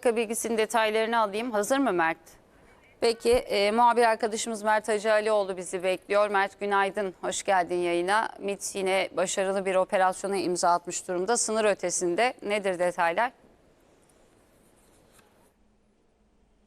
dakika bilgisinin detaylarını alayım. Hazır mı Mert? Peki e, muhabir arkadaşımız Mert Hacı Alioğlu bizi bekliyor. Mert günaydın, hoş geldin yayına. MİT yine başarılı bir operasyona imza atmış durumda. Sınır ötesinde nedir detaylar?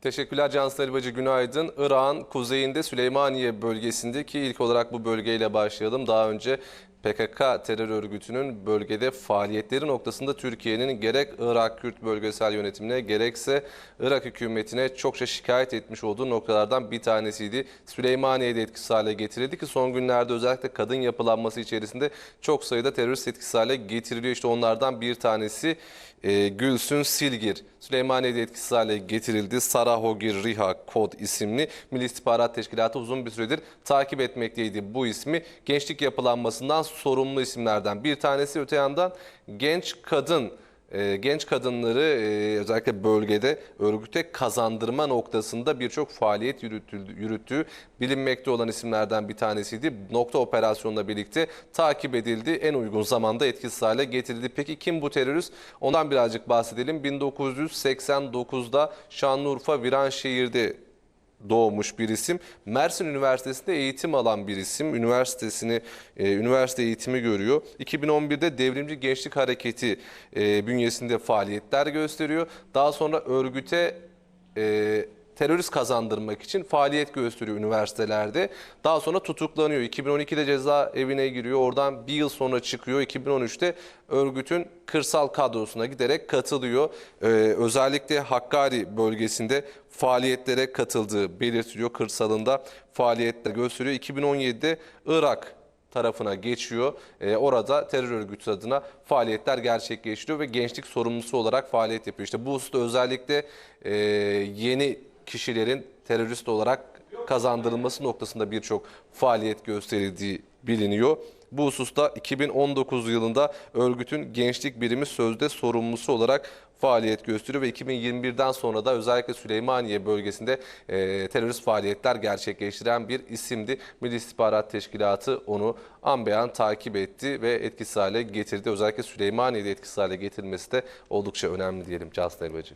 Teşekkürler Cansel Elbacı günaydın. Irak'ın kuzeyinde Süleymaniye bölgesinde ki ilk olarak bu bölgeyle başlayalım. Daha önce PKK terör örgütünün bölgede faaliyetleri noktasında Türkiye'nin gerek Irak Kürt bölgesel yönetimine gerekse Irak hükümetine çokça şikayet etmiş olduğu noktalardan bir tanesiydi. Süleymaniye'de etkisiz hale getirildi ki son günlerde özellikle kadın yapılanması içerisinde çok sayıda terörist etkisiz hale getiriliyor. İşte onlardan bir tanesi e, Gülsün Silgir. Süleymaniye'de etkisiz hale getirildi. Sarahogir Riha Kod isimli Milli İstihbarat Teşkilatı uzun bir süredir takip etmekteydi bu ismi. Gençlik yapılanmasından sorumlu isimlerden bir tanesi. Öte yandan genç kadın e, genç kadınları e, özellikle bölgede örgüte kazandırma noktasında birçok faaliyet yürütüldü, yürüttüğü bilinmekte olan isimlerden bir tanesiydi. Nokta operasyonla birlikte takip edildi. En uygun zamanda etkisiz hale getirildi. Peki kim bu terörist? Ondan birazcık bahsedelim. 1989'da Şanlıurfa Viranşehir'de doğmuş bir isim. Mersin Üniversitesi'nde eğitim alan bir isim. Üniversitesini, e, üniversite eğitimi görüyor. 2011'de Devrimci Gençlik Hareketi e, bünyesinde faaliyetler gösteriyor. Daha sonra örgüte e, terörist kazandırmak için faaliyet gösteriyor üniversitelerde. Daha sonra tutuklanıyor. 2012'de cezaevine giriyor. Oradan bir yıl sonra çıkıyor. 2013'te örgütün kırsal kadrosuna giderek katılıyor. Ee, özellikle Hakkari bölgesinde faaliyetlere katıldığı belirtiliyor. Kırsalında faaliyetler gösteriyor. 2017'de Irak tarafına geçiyor. Ee, orada terör örgütü adına faaliyetler gerçekleştiriyor ve gençlik sorumlusu olarak faaliyet yapıyor. İşte bu hususta özellikle e, yeni kişilerin terörist olarak kazandırılması noktasında birçok faaliyet gösterildiği biliniyor. Bu hususta 2019 yılında örgütün gençlik birimi sözde sorumlusu olarak faaliyet gösteriyor ve 2021'den sonra da özellikle Süleymaniye bölgesinde e, terörist faaliyetler gerçekleştiren bir isimdi. Milli İstihbarat Teşkilatı onu an beyan takip etti ve etkisiz hale getirdi. Özellikle Süleymaniye'de etkisiz hale getirilmesi de oldukça önemli diyelim Cansın Elbacı.